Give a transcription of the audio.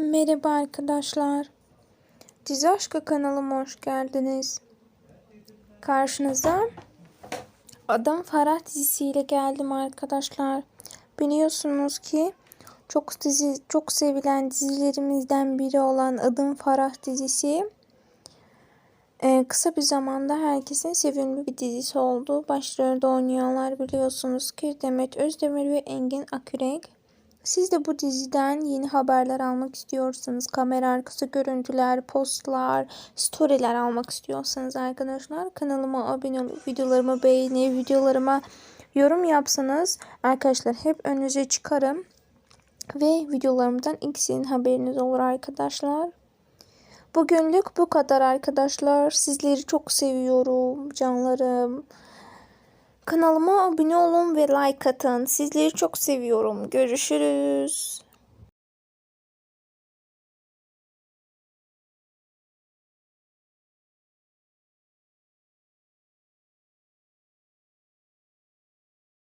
Merhaba arkadaşlar. Dizi Aşkı kanalıma hoş geldiniz. Karşınıza Adam Farah dizisiyle geldim arkadaşlar. Biliyorsunuz ki çok dizi çok sevilen dizilerimizden biri olan Adım Farah dizisi e, kısa bir zamanda herkesin sevimli bir dizisi oldu. Başrolde oynuyorlar biliyorsunuz ki Demet Özdemir ve Engin Akürek. Siz de bu diziden yeni haberler almak istiyorsanız, kamera arkası görüntüler, postlar, storyler almak istiyorsanız arkadaşlar kanalıma abone olup videolarımı beğenip videolarıma yorum yapsanız arkadaşlar hep önünüze çıkarım ve videolarımdan ilk sizin haberiniz olur arkadaşlar. Bugünlük bu kadar arkadaşlar. Sizleri çok seviyorum canlarım. Kanalıma abone olun ve like atın. Sizleri çok seviyorum. Görüşürüz.